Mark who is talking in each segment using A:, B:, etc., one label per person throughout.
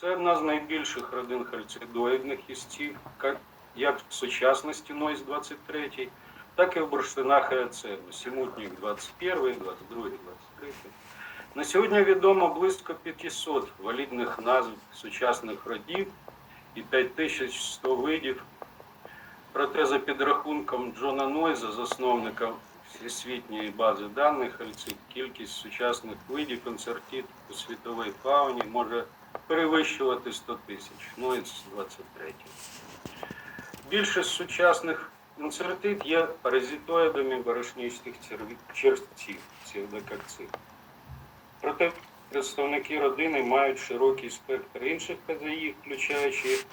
A: Це одна з найбільших родин хальцидоїдних істів, як в сучасності Нойс 23, так і в бурштинах Еоцену, Сімутнік 21, 22, 23. На сьогодні відомо близько 500 валідних назв сучасних родів і 5100 видів. Проте за підрахунком Джона Нойза, засновника Всесвітньої бази даних кількість сучасних видів інсертит у світовій фауні може перевищувати 100 тисяч. Нойз 23. Більшість сучасних інсертит є паразитоїдами борошнистих черві- червців, псевдококцид. Проте представники родини мають широкий спектр інших казаїв, включаючи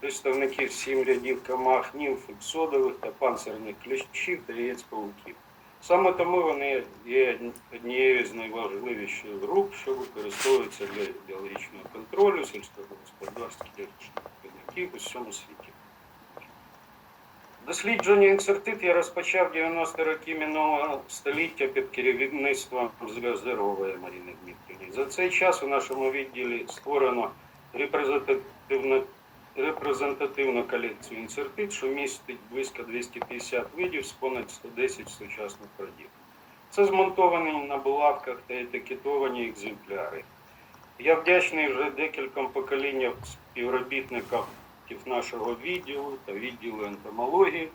A: представників сім рядів комах, німф, іксодових та панцирних кліщів та яєць пауків. Саме тому вони є однією з найважливіших груп, що використовуються для біологічного контролю сільськогосподарських шкідників у всьому світі. Дослідження інсертит я розпочав в 90 роки минулого століття під керівництвом Зв'яздарової Маріни Дмитрівни. За цей час у нашому відділі створено репрезентативну, репрезентативну колекцію інсертит, що містить близько 250 видів з понад 110 сучасних родів. Це змонтовані на булавках та етикетовані екземпляри. Я вдячний вже декільком поколінням співробітників нашого відділу та відділу ентомології,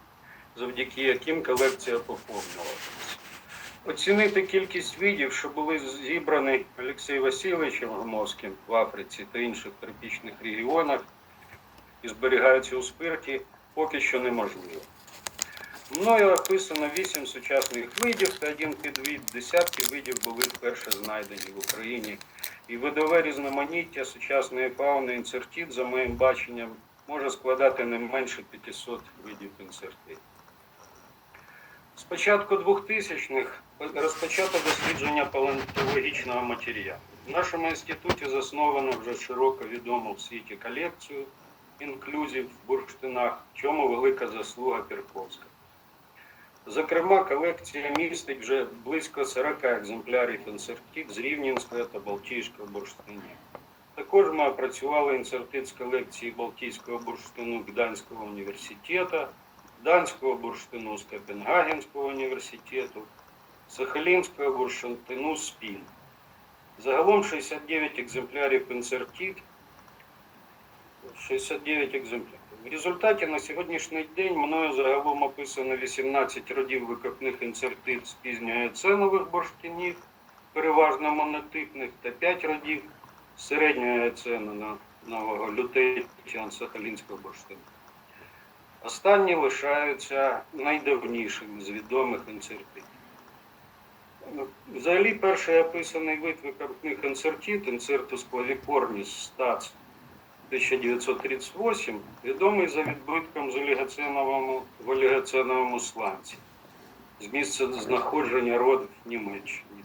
A: завдяки яким колекція поповнювалася. Оцінити кількість видів, що були зібрані Олексієм Васильовичем Громовським в Африці та інших тропічних регіонах і зберігаються у спирті, поки що неможливо. Мною описано вісім сучасних видів та один підвид. Десятки видів були вперше знайдені в Україні. І видове різноманіття сучасної фауни інсертит, за моїм баченням, може складати не менше 500 видів інсертит. З початку 2000-х розпочато дослідження палеонтологічного матеріалу. В нашому інституті засновано вже широко відому в світі колекцію інклюзів в бурштинах, в чому велика заслуга Пірковська. Зокрема, колекція містить вже близько 40 екземплярів інсертів з Рівненського та Балтійського бурштинів. Також ми опрацювали інсертит з колекції Балтійського бурштину Гданського університету, Данського бурштину з Копенгагенського університету, Сахалінського бурштину з ПІН. Загалом 69 екземплярів інсертит, 69 екземплярів. В результаті на сьогоднішній день мною загалом описано 18 родів викопних інсертит з пізньоеценових бурштинів, переважно монотипних, та 5 родів середньої оцени нового лютечан Сахалінського бурштину. Останні лишаються найдавнішими з відомих інсертитів. Взагалі, перший описаний вид викопних інсертит, інсертус клавікорніс стац 1938, відомий за відбитком з олігоценовому, в олігоценовому сланці з місця знаходження родів в Німеччині.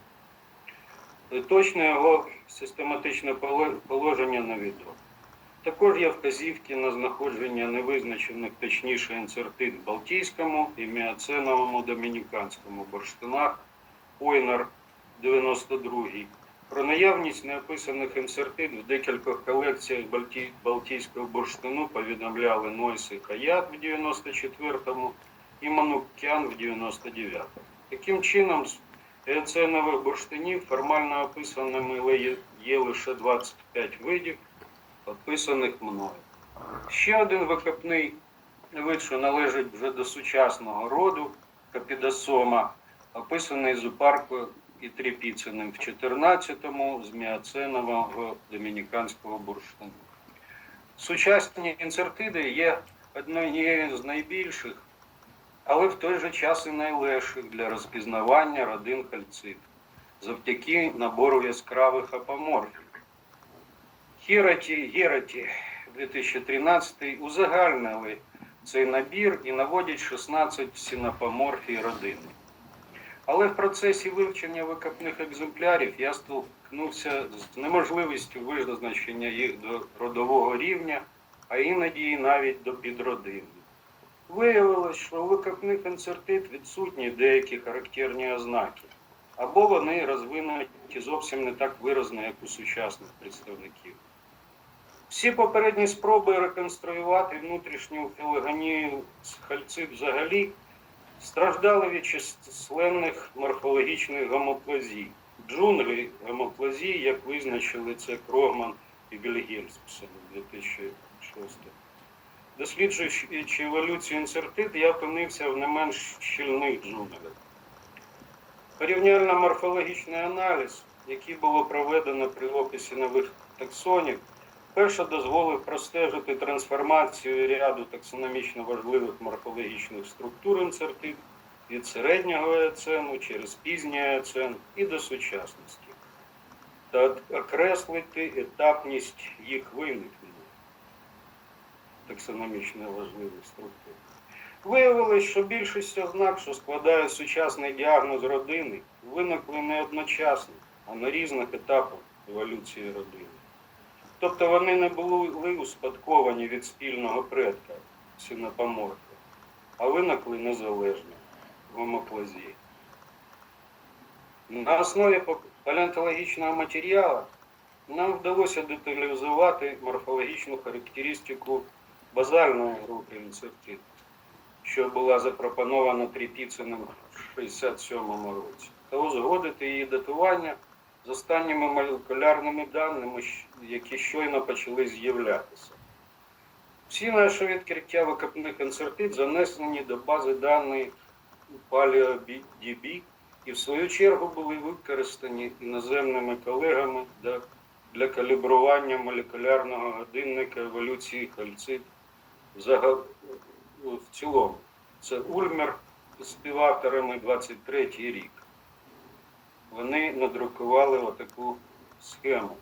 A: Точне його систематичне положення невідомо. Також є вказівки на знаходження невизначених, точніше, інсертит в Балтійському і Міоценовому домініканському бурштинах, Ойнер 92 про наявність неописаних інсертит в декількох колекціях Балті... Балтійського бурштину повідомляли Нойс і Хаят в 94-му і Манукян в 99-му. Таким чином, з еоценових бурштинів формально описаними є лише 25 видів, описаних мною. Ще один викопний вид, що належить вже до сучасного роду Капідосома, описаний зоопаркою і Тріпіциним в 14-му з Міоценового домініканського бурштину. Сучасні інсертиди є однією з найбільших, але в той же час і найлегших для розпізнавання родин кальцит завдяки набору яскравих апоморфів. Хіраті Гераті 2013 узагальнили цей набір і наводять 16 синапоморфій родини. Але в процесі вивчення викопних екземплярів я столкнувся з неможливістю визначення їх до родового рівня, а іноді і навіть до підродини. Виявилось, що у викопних інсертит відсутні деякі характерні ознаки, або вони розвинуті зовсім не так виразно, як у сучасних представників. Всі попередні спроби реконструювати внутрішню філогонію з взагалі страждали від численних морфологічних гомоплазій. Джунглі гомоплазії, як визначили це Крогман і Вільгельмсен у 2006 Досліджуючи еволюцію інсертит, я опинився в не менш щільних джунглях. Порівняльно-морфологічний аналіз, який було проведено при описі нових таксонів, перше дозволив простежити трансформацію ряду таксономічно важливих морфологічних структур інсертит від середнього еоцену через пізній еоцен і до сучасності та окреслити етапність їх виникнення таксономічно важливих структур. Виявилось, що більшість ознак, що складають сучасний діагноз родини, виникли не одночасно, а на різних етапах еволюції родини. Тобто вони не були успадковані від спільного предка синопоморфа, а виникли незалежно гомоплазії. На основі палеонтологічного матеріалу нам вдалося деталізувати морфологічну характеристику базальної групи інсектит, що була запропонована Тріпіциним в 67 році, та узгодити її датування з останніми молекулярними даними, які щойно почали з'являтися. Всі наші відкриття викопних інсертит занесені до бази даних PaleoDB і в свою чергу були використані іноземними колегами для, для калібрування молекулярного годинника еволюції хальцит в цілому. Це Ульмер з співавторами 23 рік. Вони надрукували отаку схему.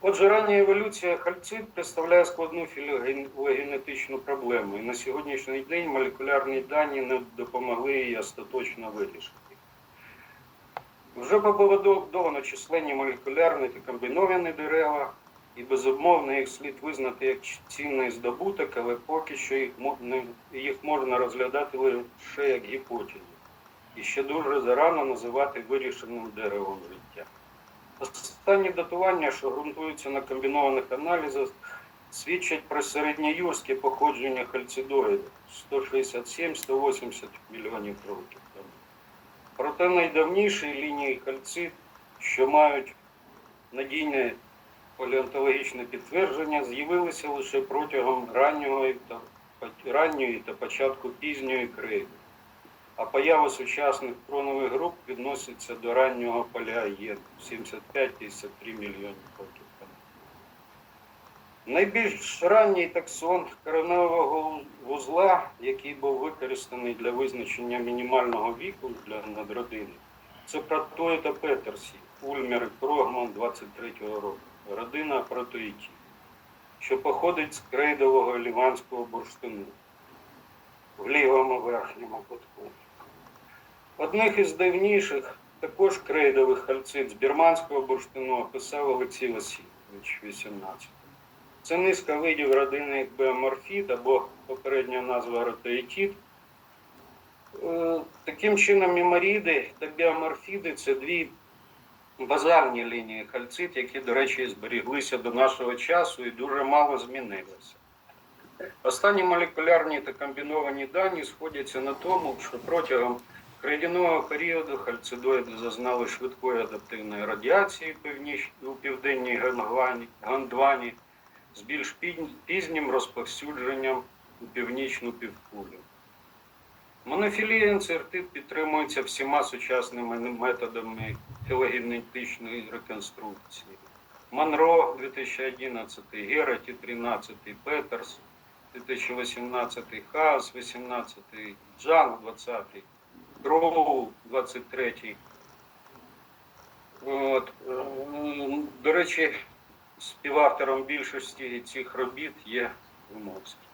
A: Отже, рання еволюція хальцит представляє складну філогенетичну проблему, і на сьогоднішній день молекулярні дані не допомогли її остаточно вирішити. Вже побудовано численні молекулярні та комбіновані дерева, і безумовно їх слід визнати як цінний здобуток, але поки що їх, можна розглядати лише як гіпотезу. І ще дуже зарано називати вирішеним деревом життя. Останні датування, що ґрунтуються на комбінованих аналізах, свідчать про середньоюрське походження хальцидоїдів 167-180 мільйонів років тому. Проте найдавніші лінії хальцид, що мають надійне палеонтологічне підтвердження, з'явилися лише протягом раннього та, ранньої та початку пізньої крейди а поява сучасних кронових груп відноситься до раннього палеогену 75-53 мільйонів років. Найбільш ранній таксон коренового вузла, який був використаний для визначення мінімального віку для надродини, це протоїда Петерсі, Ульмер і Крогман 23-го року, родина протоїтів, що походить з крейдового ліванського бурштину в лівому верхньому кутку. Одних із давніших, також крейдових хальцит з бірманського бурштину описав Олексій Васильович 18. Це низка видів родини біоморфіт або попередня назва ротеїтід. Е, Таким чином, меморіди та біоморфіди це дві базальні лінії хальцит, які, до речі, зберіглися до нашого часу і дуже мало змінилися. Останні молекулярні та комбіновані дані сходяться на тому, що протягом крейдяного періоду хальцидоїди зазнали швидкої адаптивної радіації у південній Гондвані- з більш пізнім розповсюдженням у північну півкулю. Монофілія інцертит підтримується всіма сучасними методами філогенетичної реконструкції. Монро 2011, Гераті 13, Петерс 2018, Хаос 18, Джанг 20, Кроу 23. От. До речі, співавтором більшості цих робіт є Вимовський.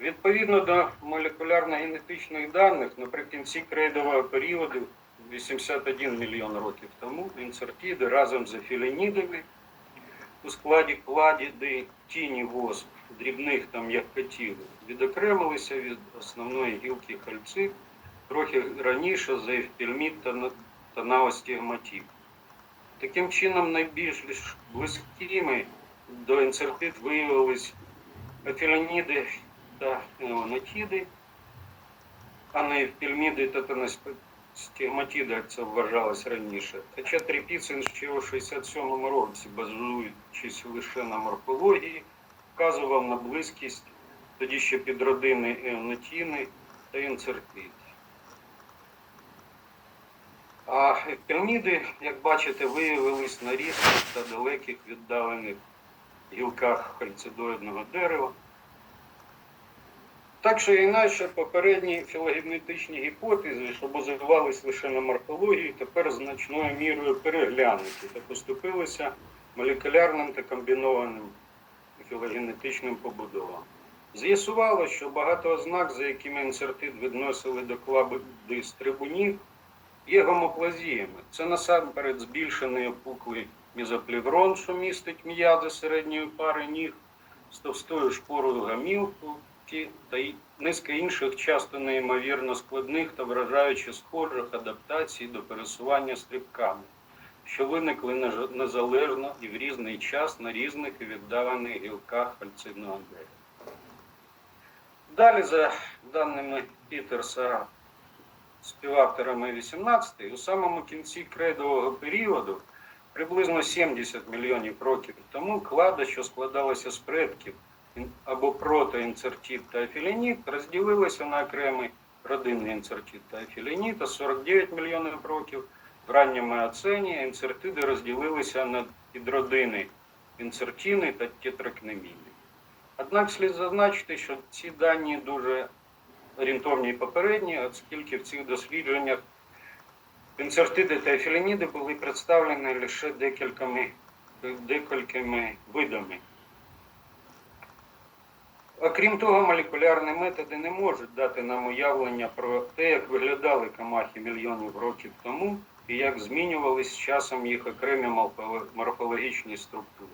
A: Відповідно до молекулярно-генетичних даних, наприкінці крейдового періоду, 81 мільйон років тому, інсертіди разом з афілінідами у складі кладіди тіні восп, дрібних та м'якотілих, відокремилися від основної гілки хальцит трохи раніше за ефпільміт та, на- та наостігматів. Таким чином, найбільш близькими до інцертит виявились афілоніди та неонатіди, а не пільміди та стигматіди, як це вважалось раніше. Хоча Тріпіцин ще у 67-му році, базуючись лише на морфології, вказував на близькість тоді ще підродини еонатіни та інцертит. А піраміди, як бачите, виявились на різних та далеких віддалених гілках кальцидоїдного дерева. Так що інакше попередні філогенетичні гіпотези, що базувались лише на морфології, тепер значною мірою переглянуті та поступилися молекулярним та комбінованим філогенетичним побудовам. З'ясувало, що багато ознак, за якими інсертит відносили до клади стрибунів, є гомоплазіями. Це насамперед збільшений опуклий мізоплеврон, що містить м'язи середньої пари ніг, з товстою шпорою гамілки та низка інших часто неймовірно складних та вражаючи схожих адаптацій до пересування стрибками, що виникли незалежно і в різний час на різних і віддалених гілках кальцидного дерева. Далі, за даними Пітерса, співавторами 18 у самому кінці кредового періоду, приблизно 70 мільйонів років тому, клада, що складалася з предків або протоінцертит та афілініт, розділилася на окремі родинний інцертит та афілініт, а 49 мільйонів років в ранньому оцені інцертиди розділилися на підродини інцертіни та тетракнеміни. Однак слід зазначити, що ці дані дуже орієнтовні і попередні, оскільки в цих дослідженнях інцертиди та ефілініди були представлені лише декількома, декількома видами. Окрім того, молекулярні методи не можуть дати нам уявлення про те, як виглядали комахи мільйонів років тому і як змінювались з часом їх окремі морфологічні структури.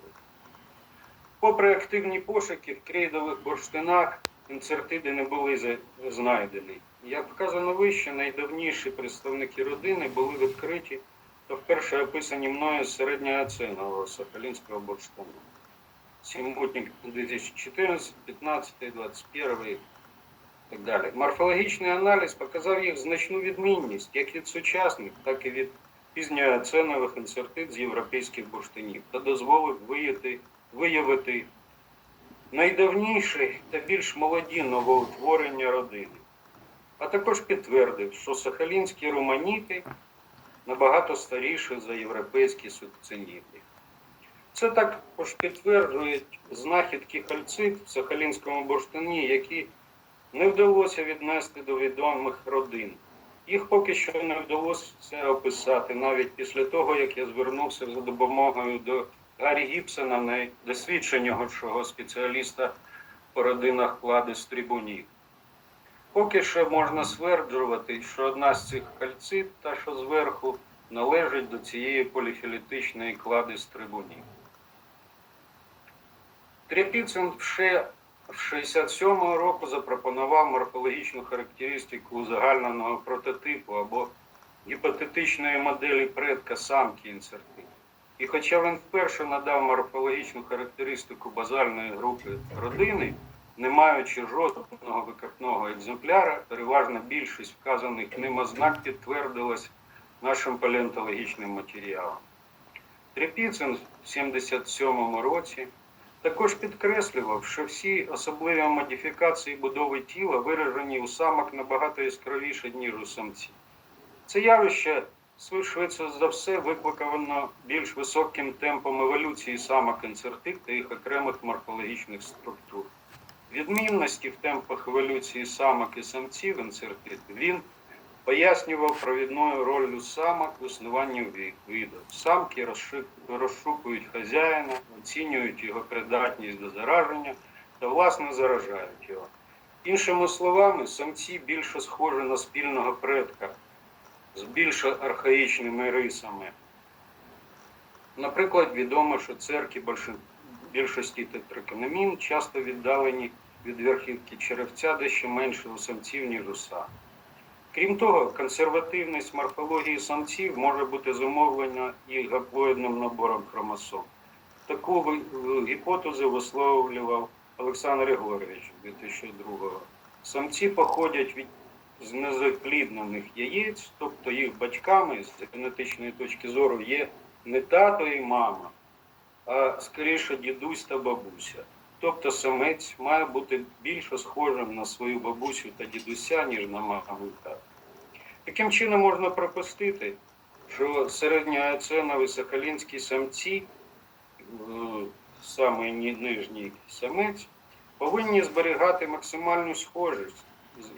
A: Попри активні пошуки в крейдових бурштинах, інцертиди не були знайдені. Як вказано вище, найдавніші представники родини були відкриті та вперше описані мною з середнього оценового Сахалінського бурштину. Сімутник 2014, 15, 21 і так далі. Морфологічний аналіз показав їх значну відмінність як від сучасних, так і від пізньооценових інцертит з європейських бурштинів та дозволив виявити, виявити найдавніші та більш молоді новоутворення родини. А також підтвердив, що сахалінські руманіти набагато старіші за європейські сукценіти. Це також підтверджують знахідки кальцит в Сахалінському бурштині, які не вдалося віднести до відомих родин. Їх поки що не вдалося описати, навіть після того, як я звернувся за допомогою до Гаррі Гібсона, найдосвідченішого спеціаліста по родинах клади стрибунів. Поки що можна стверджувати, що одна з цих кальцит, та що зверху, належить до цієї поліфілітичної клади стрибунів. Тряпіцин ще в 67-го року запропонував морфологічну характеристику узагальненого прототипу або гіпотетичної моделі предка самки інсерти. І хоча він вперше надав морфологічну характеристику базальної групи родини, не маючи жодного викопного екземпляра, переважна більшість вказаних ним ознак підтвердилась нашим палеонтологічним матеріалом. Трепіцин в 77 році також підкреслював, що всі особливі модифікації будови тіла виражені у самок набагато яскравіше, ніж у самців. Це явище швидше за все викликано більш високим темпом еволюції самок інцертик та їх окремих морфологічних структур. Відмінності в темпах еволюції самок і самців інцертит він пояснював провідною ролью самок в існуванні ві- виду. Самки розшукують хазяїна, оцінюють його придатність до зараження та власне заражають його. Іншими словами, самці більше схожі на спільного предка з більш архаїчними рисами. Наприклад, відомо, що церкви більшості тетракономін часто віддалені від верхівки черевця дещо менше у самців, ніж у сам. Крім того, консервативність морфології самців може бути зумовлена і гаплоїдним набором хромосом. Таку гіпотезу висловлював Олександр Григорович 2002-го. Самці походять від з незапліднених яєць, тобто їх батьками з генетичної точки зору є не тато і мама, а скоріше дідусь та бабуся. Тобто самець має бути більше схожим на свою бабусю та дідуся, ніж на маму тата. Таким чином можна припустити, що середньооценові сахалінські самці, е, саме нижній самець, повинні зберігати максимальну схожість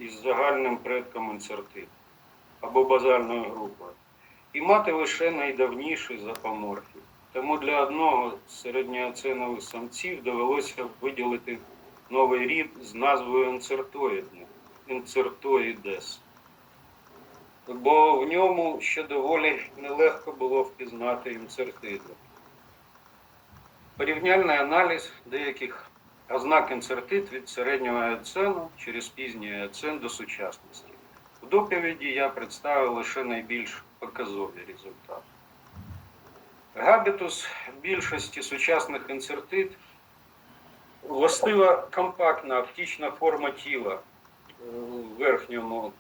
A: із загальним предком інцертиту або базальною групою і мати лише найдавніший запоморфів. Тому для одного з середньооценових самців довелося виділити новий рід з назвою інцертоїдний інцертоїдес. Бо в ньому ще доволі нелегко було впізнати інцертиду. Порівняльний аналіз деяких ознак інцертит від середнього еоцену через пізній еоцен до сучасності. В доповіді я представив лише найбільш показові результати. Габітус більшості сучасних інцертит властива компактна оптична форма тіла е, в верхньому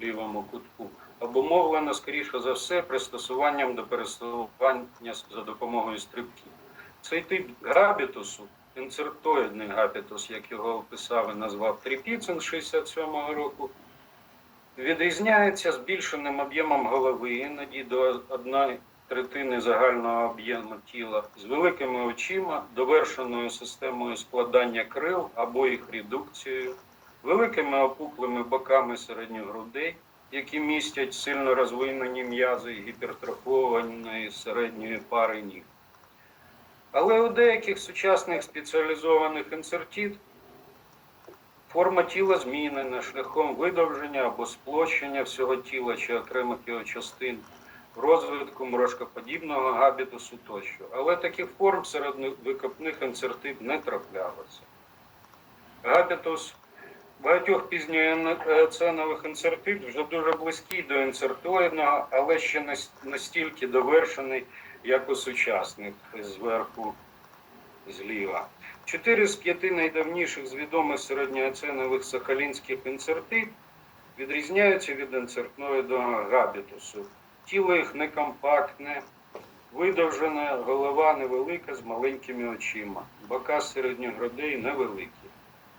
A: лівому кутку, обумовлена, скоріше за все, пристосуванням до пересування за допомогою стрибків. Цей тип габітусу, інцертоїдний габітус, як його описав і назвав Тріпіцин 67-го року, відрізняється збільшеним об'ємом голови, іноді до одної третини загального об'єму тіла, з великими очима, довершеною системою складання крил або їх редукцією, великими опуклими боками середніх грудей, які містять сильно розвинені м'язи гіпертрофованої середньої пари ніг. Але у деяких сучасних спеціалізованих інсертит форма тіла змінена шляхом видовження або сплощення всього тіла чи окремих його частин, розвитку мрошкоподібного габітусу тощо. Але таких форм серед викопних інсертит не траплялося. Габітус багатьох пізньооценових інсертит вже дуже близький до інсертоїдного, але ще настільки довершений, як у сучасних зверху зліва. Чотири з п'яти найдавніших з відомих середньооценових сахалінських інсертит відрізняються від інсертноїдного габітусу. Тіло їх не компактне, видовжене, голова невелика з маленькими очима, бока середніх грудей невеликі.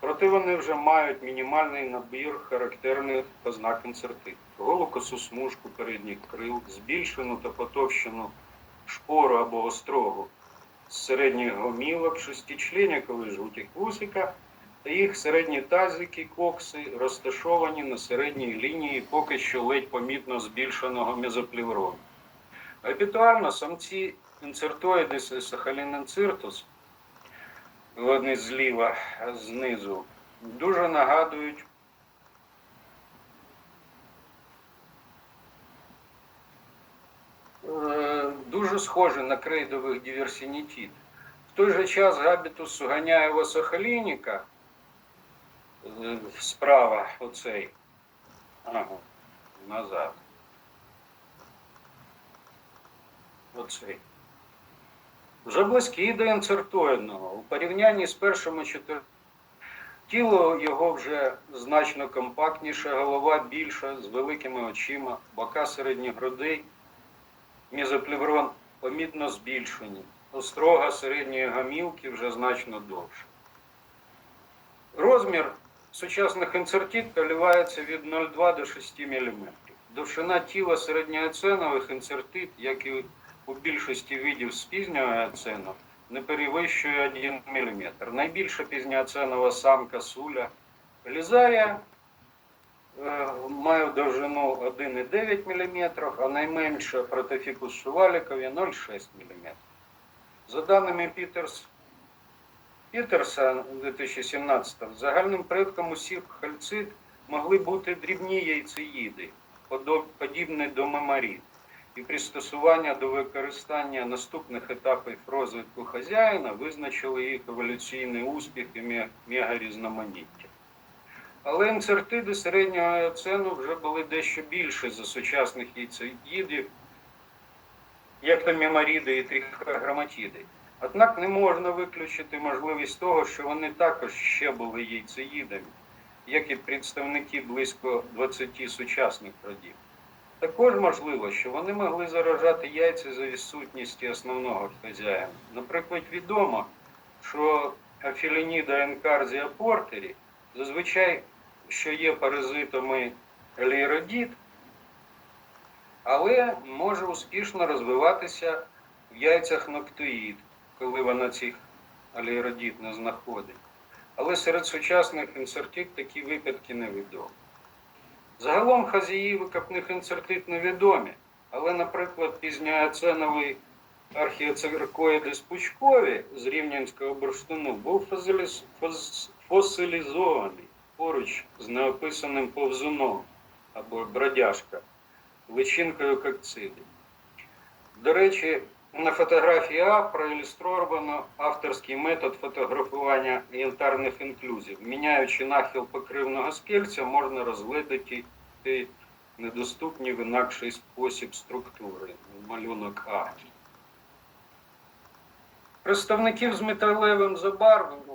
A: Проте вони вже мають мінімальний набір характерних ознак інсертит. Голу косу смужку передніх крил, збільшену та потовщену шпору або острогу з середніх гомілок, шестичленниковий жгутик вусика та їх середні тазики, кокси розташовані на середній лінії поки що ледь помітно збільшеного мезоплеврону. Габітуально самці інцертоїдис сахаліненциртус, вони зліва, знизу, дуже нагадують е, дуже схожі на крейдових диверсінітід. В той же час габітус ганяєва сахалініка е, справа оцей. Ага, назад. Оцей. Вже близький до інцертоїдного. У порівнянні з першими чотирма тіло його вже значно компактніше, голова більша, з великими очима, бока середніх грудей, мезоплеврон помітно збільшені. Острога середньої гамілки вже значно довше. Розмір сучасних інцертит коливається від 0,2 до 6 мм. Довжина тіла середньооценових інцертит, як і у більшості видів з пізнього еоцену, не перевищує 1 мм. Найбільша пізньооценова самка суля лізарія має довжину 1,9 мм, а найменша протофікус шувалікові 0,6 мм. За даними Пітерс, Пітерса 2017 загальним предком усіх хальцит могли бути дрібні яйцеїди, подібні до меморід, і пристосування до використання наступних етапів розвитку хазяїна визначили їх еволюційний успіх і ме- мегарізноманіття. Але інцертиди середнього еоцену вже були дещо більше за сучасних яйцеїдів, як то меморіди і трихограматіди. Однак не можна виключити можливість того, що вони також ще були яйцеїдами, як і представники близько 20 сучасних родів. Також можливо, що вони могли заражати яйця за відсутністі основного хазяїна. Наприклад, відомо, що Афілініда енкарзія портері зазвичай, що є паразитами еліродіт, але може успішно розвиватися в яйцях ноктоїд, коли вона цих аліродіт не знаходить. Але серед сучасних інсертит такі випадки невідомі. Загалом хазяї викопних інсертит невідомі, але, наприклад, пізньооценовий архіоциркоїдис пучкові з рівненського бурштину був фозиліз- фоз- фосилізований поруч з неописаним повзуном або бродяжка личинкою кокциди. До речі, на фотографії А проілюстровано авторський метод фотографування янтарних інклюзів. Міняючи нахил покривного скельця, можна розглядати недоступні в інакший спосіб структури. Малюнок А. Представників з металевим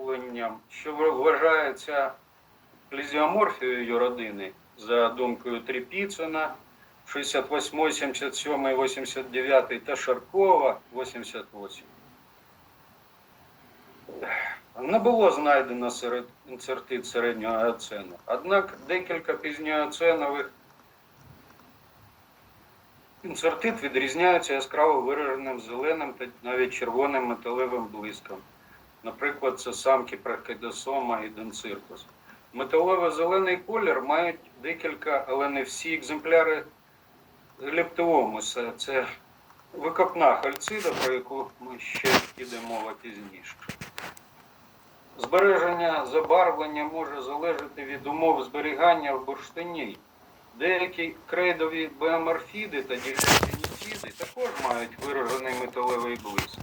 A: забарвленням, що вважається плізіоморфією родини, за думкою Тріпіцина, 68, 77, 89 та Шаркова 88. Не було знайдено серед інсертит середнього еоцену. Однак декілька пізньооценових інсертит відрізняються яскраво вираженим зеленим та навіть червоним металевим блиском. Наприклад, це самки пракедосома і денциркус. Металево-зелений колір мають декілька, але не всі екземпляри лептеомуса. Це викопна хальцида, про яку ми ще піде мова пізніше. Збереження забарвлення може залежати від умов зберігання в бурштині. Деякі крейдові біоморфіди та діляцинітіди також мають виражений металевий блиск.